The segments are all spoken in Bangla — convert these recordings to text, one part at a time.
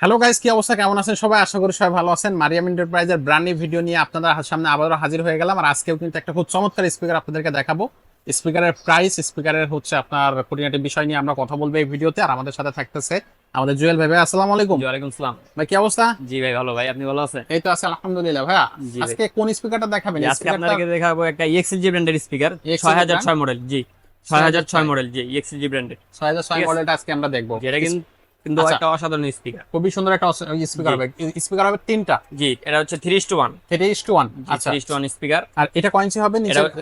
হ্যালো গাইস কি অবস্থা? কেমন আছেন সবাই? আশা করি সবাই ভালো আছেন। মারিয়াম এন্টারপ্রাইজের ব্র্যান্ড ভিডিও নিয়ে আপনাদের সামনে আবারও হাজির হয়ে গেলাম। আর আজকেও কিন্তু একটা খুব চমৎকার স্পিকার আপনাদেরকে দেখাবো। স্পিকারের প্রাইস স্পিকারের হচ্ছে আপনার খুঁটিনাটি বিষয় নিয়ে আমরা কথা বলব এই ভিডিওতে আর আমাদের সাথে থাকতেছে আমাদের জুয়েল ভাই। ভাই আসসালামু আলাইকুম। ওয়ালাইকুম সালাম ভাই কি অবস্থা? জি ভাই ভালো ভাই। আপনি ভালো আছেন? এই তো আছে আলহামদুলিল্লাহ। ভাই। আজকে কোন স্পিকারটা দেখাবেন? আজকে আপনাদেরকে দেখাবো একটা ইএক্সএলজি ব্র্যান্ডের স্পিকার EXLG ছয় হাজার ছয় মডেল জি। ছয় হাজার ছয় মডেল জি ইএক্সএলজি ব্র্যান্ডের ছয় হাজার ছয় ঠিক আছে। মডেলটা আজকে আমরা দেখব। যেটা কিন্তু কিন্তু আচ্ছা। একটা অসাধারণ স্পিকার খুবই সুন্দর একটা স্পিকার হবে। স্পিকার হবে তিনটা। জি এটা হচ্ছে three two one is two one আচ্ছা। থ্রি টু ওয়ান স্পিকার আর এটা কয় ইঞ্চি হবে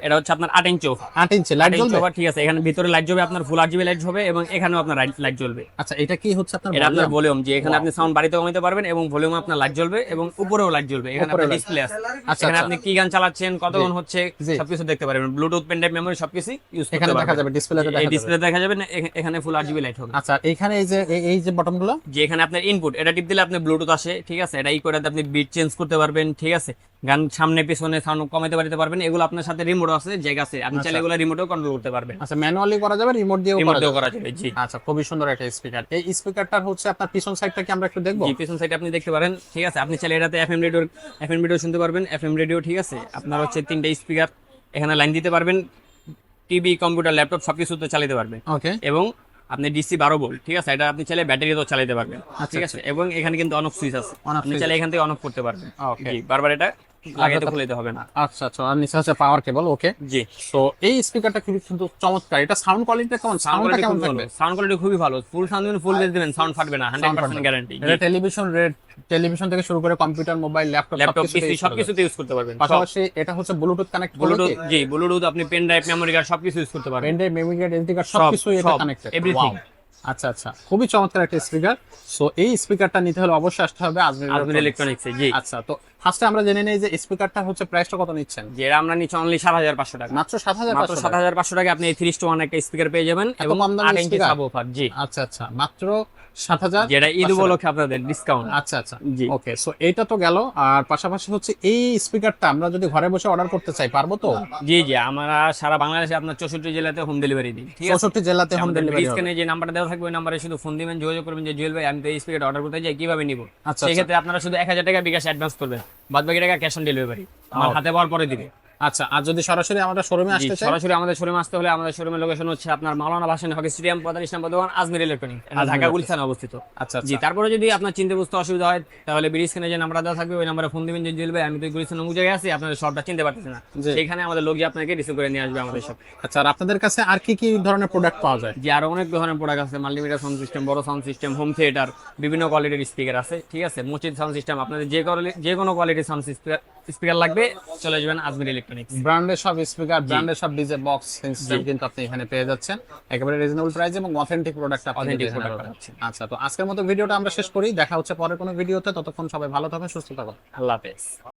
এটা হচ্ছে আপনার আট ইঞ্চ আট ইঞ্চি লাইট জ্বলবে? ঠিক আছে। এখানে ভিতরে লাইট জ্বলবে আপনার ফুল আরজিবি লাইট হবে এবং এখানেও আপনার লাইট জ্বলবে। আচ্ছা এটা কি হচ্ছে আপনার এটা আপনার ভলিউম যে এখানে আপনি সাউন্ড বাড়িতে কমাতে পারবেন এবং ভলিউমে আপনার লাইট জ্বলবে এবং উপরেও লাইট জ্বলবে। এখানে আপনার ডিসপ্লে আছে। আচ্ছা, এখানে আচ্ছা। আপনি কি গান চালাচ্ছেন কতক্ষণ হচ্ছে। সবকিছু দেখতে পারবেন। ব্লুটুথ পেন ড্রাইভ মেমোরি সবকিছু ইউজ করতে এখানে দেখা যাবে ডিসপ্লেতে দেখা যাবে। ডিসপ্লে দেখা যাবে না এখানে ফুল আরজিবি লাইট হবে। আচ্ছা এখানে এই যে এই যে বটনগুলো যে এখানে আপনার ইনপুট এটা টিপ দিলে আপনি ব্লুটুথ আসে ঠিক আছে? এটা ই করে আপনি বিট চেঞ্জ করতে পারবেন ঠিক আছে? গান সামনে পিছনে সাউন্ড কমাতে পারতে পারবেন। এগুলো আপনার সাথে রিমোট আছে জায়গা আছে আপনি চাইলে এগুলো রিমোটও কন্ট্রোল করতে পারবেন। আচ্ছা ম্যানুয়ালি করা যাবে রিমোট দিয়েও করা রিমোট যাবে। দিয়েও করা যাবে জি। আচ্ছা খুবই সুন্দর একটা স্পিকার এই স্পিকারটার হচ্ছে আপনার পিছন সাইডটা কি আমরা একটু দেখব? জি পিছন সাইডে আপনি দেখতে পারেন ঠিক আছে? আপনি চাইলে এটাতে এফএম রেডিও এফএম রেডিও শুনতে পারবেন। এফএম রেডিও ঠিক আছে? আপনার হচ্ছে তিনটা স্পিকার এখানে লাইন দিতে পারবেন। টিভি কম্পিউটার ল্যাপটপ সবকিছুতে চালাতে পারবেন ওকে এবং আপনি ডিসি বারো ভোল্ট ঠিক আছে? এটা আপনি চাইলে ব্যাটারিতেও চালাতে পারবেন ঠিক আছে? এবং এখানে কিন্তু অন অফ সুইচ আছে আপনি চাইলে এখান থেকে অন অফ করতে পারবেন। জি বারবার এটা লাগাইতে খুলে হবে না। আচ্ছা আচ্ছা। আর নিচে হচ্ছে পাওয়ার কেবল ওকে জি। তো এই স্পিকারটা খুবই সুন্দর চমৎকার। এটা সাউন্ড কোয়ালিটিটা কেমন? সাউন্ড কোয়ালিটি কেমন সাউন্ড কোয়ালিটি খুবই ভালো। ফুল সাউন্ড দিবেন ফুল বেস দিবেন সাউন্ড ফাটবে না গ্যারান্টি এটা টেলিভিশন রেড টেলিভিশন থেকে শুরু করে computer mobile laptop laptop PC সবকিছুতে ইউজ করতে পারবেন। পাশাপাশি এটা হচ্ছে ব্লুটুথ কানেক্ট ব্লুটুথ জি ব্লুটুথ আপনি পেন ড্রাইভ মেমোরি কার্ড সবকিছু ইউজ করতে পারবেন। Pendrive memory card SD card সবকিছু এটা কানেক্টেড everything। আচ্ছা আচ্ছা। খুবই চমৎকার একটা স্পিকার সো এই স্পিকারটা নিতে হলে অবশ্যই আসতে হবে আজমির ইলেকট্রনিক্স জি। আচ্ছা তো ফার্স্টে আমরা জেনে নেই যে স্পিকারটা হচ্ছে প্রাইসটা কত নিচ্ছেন? যে এটা আমরা নিচ্ছি অনলি সাত হাজার পাঁচশো টাকা। মাত্র সাত হাজার মাত্র সাত হাজার পাঁচশো টাকা আপনি এই থ্রি ওয়ান একটা স্পিকার পেয়ে যাবেন এবং আট ইঞ্চি speaker? সাবওফার জি। আচ্ছা আচ্ছা। মাত্র সাত হাজার? যেটা ঈদ উপলক্ষে আপনাদের ডিসকাউন্ট আচ্ছা আচ্ছা। জি। ওকে সো এইটা তো গেল। আর পাশাপাশি হচ্ছে এই স্পিকারটা আমরা যদি ঘরে বসে অর্ডার করতে চাই পারব তো? জি জি। আমরা সারা বাংলাদেশে আপনার চৌষট্টি জেলাতে হোম ডেলিভারি দিই ঠিক আছে? চৌষট্টি জেলাতে হোম ডেলিভারি স্ক্রিনে যে নাম্বারটা দেওয়া থাকবে ওই নাম্বারে শুধু ফোন দিবেন যোগাযোগ করবেন যে জুয়েল ভাই আমি তো এই স্পিকার অর্ডার করতে চাই কীভাবে নিব? আচ্ছা, সেই ক্ষেত্রে আপনারা শুধু এক হাজার টাকা বিকাশ অ্যাডভান্স করবেন। বাদ বাকি টাকা ক্যাশ অন ডেলিভারি আমার হাতে পাওয়ার পরে দিবে। আচ্ছা আর যদি সরাসরি আমরা শোরুমে আসতে চাই? সরাসরি আমাদের শোরুমে আসতে হলে আমাদের শোরুমের লোকেশন হচ্ছে আপনার মাওলানা ভাসানী হকি স্টেডিয়াম দোকান আজমির ইলেকট্রনিক ঢাকা অবস্থিত। আচ্ছা জি আচ্ছা। তারপরে যদি আপনার চিনতে বুঝতে অসুবিধা হয় তাহলে বিডি স্ক্রিনে যে নাম্বার দেওয়া থাকবে ওই নাম্বারে ফোন দিবেন যে জুয়েল ভাই আমি তো গুলিস্তান অমুক জায়গায় আছি আপনাদের সবটা চিনতে পারতেছি না। সেখানে আমাদের লোক যে আপনাকে রিসিভ করে নিয়ে আসবে আমাদের সব আচ্ছা আর আপনাদের কাছে আর কি কি ধরনের প্রোডাক্ট পাওয়া যায়? যে আরও অনেক ধরনের প্রোডাক্ট আছে মাল্টিমিডিয়া সাউন্ড সিস্টেম বড় সাউন্ড সিস্টেম হোম থিয়েটার বিভিন্ন কোয়ালিটির স্পিকার আছে ঠিক আছে? মসজিদ সাউন্ড সিস্টেম আপনাদের যে যে কোনো কোয়ালিটির সাউন্ড স্পিকার লাগবে চলে যাবেন আজমির ইলেকট্রনিক্স ব্র্যান্ডের সব স্পিকার ব্র্যান্ডের সব ডিজে বক্স সিস্টেম কিন্তু আপনি এখানে পেয়ে যাচ্ছেন। একেবারে রিজনেবল প্রাইস এবং অথেন্টিক প্রোডাক্ট আপনি অথেন্টিক। পাচ্ছেন। আচ্ছা তো আজকের মতো ভিডিওটা আমরা শেষ করি। দেখা হচ্ছে পরে কোনো ভিডিওতে। ততক্ষণ সবাই ভালো থাকবেন সুস্থ থাকুন আল্লাহ হাফেজ।